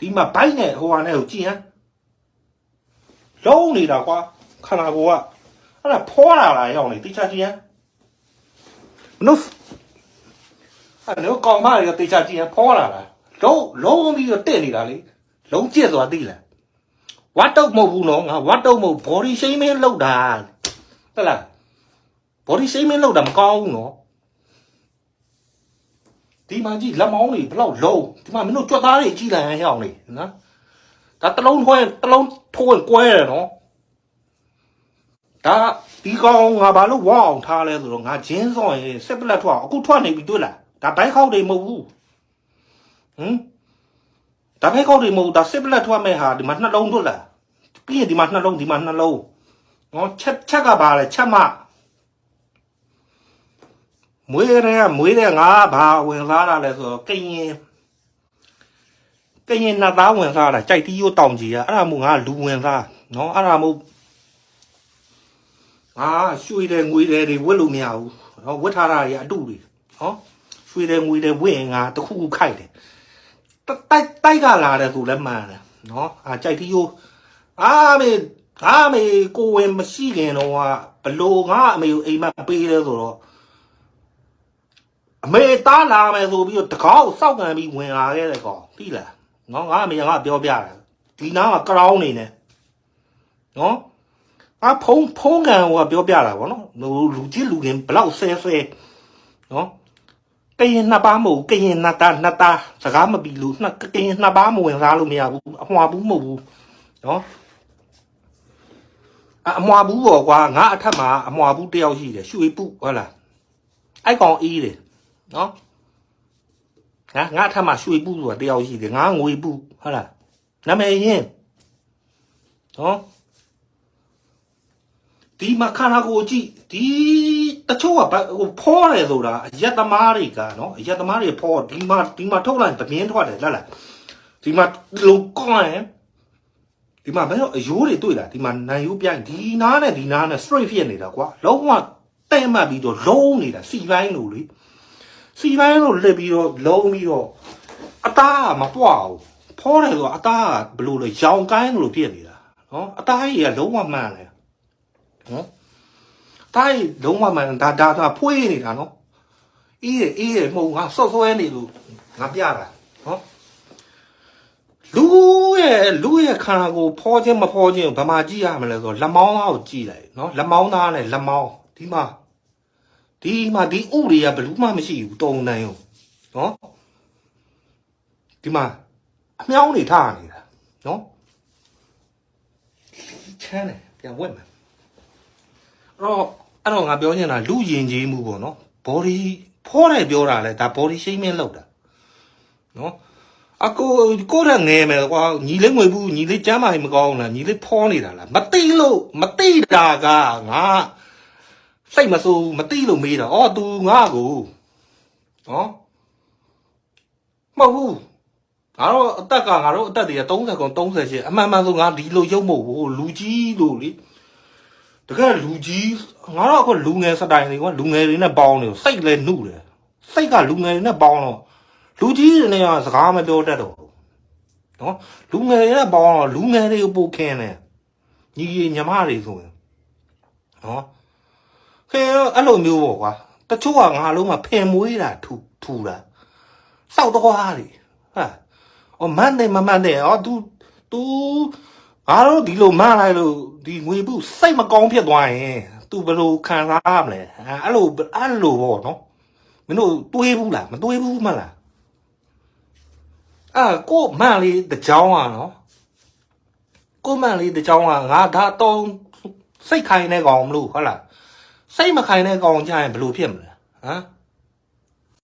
ဒီမှာဘိုက်နဲ့ဟိုဟာနဲ့ကိုကြည့်ဟမ်လုံးနေတာကွာခန္ဓာကိုယ်ကအဲ့ဒါဖောလာလာရောက်နေတိချာကြည့်ဟမ်မနုအဲ့ဒါကိုကောင်မတွေကတိချာကြည့်ဟမ်ဖောလာလာလုံးလုံးပြီးတော့တက်နေတာလေလုံးကျက်သွားသိလားဝတ်တုတ်မဟုတ်ဘူးနော်ငါဝတ်တုတ်မဟုတ် body shaming လောက်တာဟုတ်လား body shaming လောက်တာမကောင်းဘူးနော် ဒီမှာကြည့်လက်မောင်းတွေဘလောက်လုံးဒီမှာမင်းတို့ကြွက်သားတွေကြည့်လိုက်ရအောင်လေနော်ဒါတစ်လုံးထွဲတစ်လုံးထိုးဝင်ကွဲတယ်နော်ဒါဒီကောင်ငါဘာလို့ဝအောင်ထားလဲဆိုတော့ငါဂျင်းစော်ရင်စစ်ပလက်ထွက်အခုထွက်နေပြီတွေ့လားဒါဘိုက်ခေါက်တွေမဟုတ်ဘူးဟမ်ဒါဘိုက်ခေါက်တွေမဟုတ်ဘူးဒါစစ်ပလက်ထွက်မဲ့ဟာဒီမှာနှလုံးတွေ့လားပြီးရင်ဒီမှာနှလုံးဒီမှာနှလုံးနော်ချက်ချက်ကပါလဲချက်မ မွေးရဲကမွေးတဲ့ငါဘာဝင်စားတာလဲဆိုတော့ကရင်ကရင်နှစ်သားဝင်စားတာကြိုက်တီးရိုးတောင်ကြီးอ่ะအဲ့ဒါမို့ငါလူဝင်စားနော်အဲ့ဒါမို့ငါရွှေတယ်ငွေတယ်တွေဝတ်လို့မရဘူးနော်ဝတ်ထားတာတွေအတုတွေနော်ရွှေတယ်ငွေတယ်ဝတ်ရင်ငါတစ်ခုခုခိုက်တယ်တိုက်တိုက်တိုက်ကလာတယ်ဆိုလည်းမှန်တယ်နော်အာကြိုက်တီးရိုးအာမေအာမေကိုဝင်မရှိခင်တော့ဘလို့ငါအမေကိုအိမ်မက်ပေးတယ်ဆိုတော့ အမေသားလာမယ်ဆိုပြီးတော့တကောက်စောက်ကန်ပြီးဝင်လာခဲ့တဲ့ကောင်သိလားနော်ငါအမေကပြောပြတယ်ဒီနားကကရောင်းနေတယ်နော်အဖုံးဖုံးကန်ဟိုကပြောပြတာဗောနော်လူလူကြီးလူခင်ဘလောက်ဆဲဆဲနော်ကရင်နှစ်ပါးမဟုတ်ကရင်နှစ်သားနှစ်သားစကားမပြီးလို့နှစ်ကရင်နှစ်ပါးမဝင်စားလို့မရဘူးအမွာဘူးမဟုတ်ဘူးနော်အအမွာဘူးပေါ့ကွာငါအထက်မှာအမွာဘူးတယောက်ရှိတယ်ရွှေပုဟုတ်လားအဲ့ကောင်အေးတယ် နော်ငါငါအထက်မှာရွှေပူဆိုတာတယောက်ရှိတယ်ငါငွေပူဟုတ်လားနာမည်ရင်နော်ဒီမှာခန္ဓာကိုယ်ကြည့်ဒီတချို့ကဘဟိုဖောတယ်ဆိုတာအယက်သမားတွေကနော်အယက်သမားတွေဖောဒီမှာဒီမှာထုတ်လိုက်သမင်းထွက်တယ်လားလားဒီမှာလုံကောင်းရင်ဒီမှာဘယ်တော့အယိုးတွေတွေ့လားဒီမှာနိုင်ရိုးပြိုင်ဒီနားနဲ့ဒီနားနဲ့ straight ဖြစ်နေတာကွာလုံးဝတဲ့မှတ်ပြီးတော့လုံးနေတာစီပိုင်းလို့လေ စီပိုင်းလို့လက်ပြီးတော့လုံးပြီးတော့အသားကမပွားဘူးဖောတယ်ဆိုတော့အသားကဘယ်လိုလဲရောင်ကိုင်းလို့ဖြစ်နေတာနော်အသားကြီးကလုံးဝမှန်တယ်နော်အသားကြီးလုံးဝမှန်ဒါဒါဒါဖွေးနေတာနော်အေးရအေးရမဟုတ်ငါဆော့ဆွဲနေလို့ငါပြတာနော်လူရဲ့လူရဲ့ခန္ဓာကိုယ်ဖောခြင်းမဖောခြင်းကိုဘာမှကြည့်ရမလဲဆိုတော့လက်မောင်းသားကိုကြည့်လိုက်နော်လက်မောင်းသားနဲ့လက်မောင်းဒီမှာ ဒီမှာဒီဥတွေကဘယ်သူမှမရှိဘူးတုံနိုင်အောင်နော်ဒီမှာအမြောင်းနေထားနေတာနော်ချမ်းတယ်ပြန်ဝက်မယ်အဲ့တော့အဲ့တော့ငါပြောချင်တာလူယဉ်ကျေးမှုပေါ့နော် body ဖောတယ်ပြောတာလဲဒါ body shaming လောက်တာနော်အကိုကိုရငယ်မယ်ကွာညီလေးငွေဘူးညီလေးကျမ်းမာရင်မကောင်းလားညီလေးဖောနေတာလားမသိလို့မသိတာကငါ စိတ်မဆိုးမသိလို့မေးတာ။အော် तू ငါ့ကိုနော်မဟုတ်ဘူးငါတို့အသက်ကငါတို့အသက်တွေက30ကောင်30ရှစ်အမှန်မှန်ဆိုငါဒီလိုရုပ်မဟုတ်ဘူးလူကြီးလို့လေတကယ်လူကြီးငါတို့အခုလူငယ်စတိုင်တွေကလူငယ်တွေနဲ့ပေါင်းနေစိတ်လည်းနှုတ်တယ်စိတ်ကလူငယ်တွေနဲ့ပေါင်းတော့လူကြီးတွေနဲ့ကစကားမပြောတတ်တော့ဘူးနော်လူငယ်တွေနဲ့ပေါင်းတော့လူငယ်တွေကိုပို့ခင်းတယ်ညီကြီးညီမတွေဆိုရင်နော် ခင်ဗျားအဲ့လိုမျိုးပေါ့ကွာတချို့ကငါလုံးမှာဖင်မွေးတာထူထူတာစောက်တော့ဟာလေဟာအော်မန်တယ်မမန်တယ်အော် तू तू ငါတို့ဒီလိုမန်လိုက်လို့ဒီငွေပုစိတ်မကောင်းဖြစ်သွားရင် तू ဘယ်လိုခံစားရမလဲဟာအဲ့လိုအဲ့လိုပေါ့နော်မင်းတို့တွေးဘူးလားမတွေးဘူးမလားအာကိုမန်လေးတကြောင်းอ่ะနော်ကိုမန်လေးတကြောင်းอ่ะငါဒါတော့စိတ်ခိုင်းနေကောင်မလို့ဟုတ်လား စိတ်မခိုင်တဲ့ကောင်ကြရင်ဘယ်လိုဖြစ်မလဲဟမ်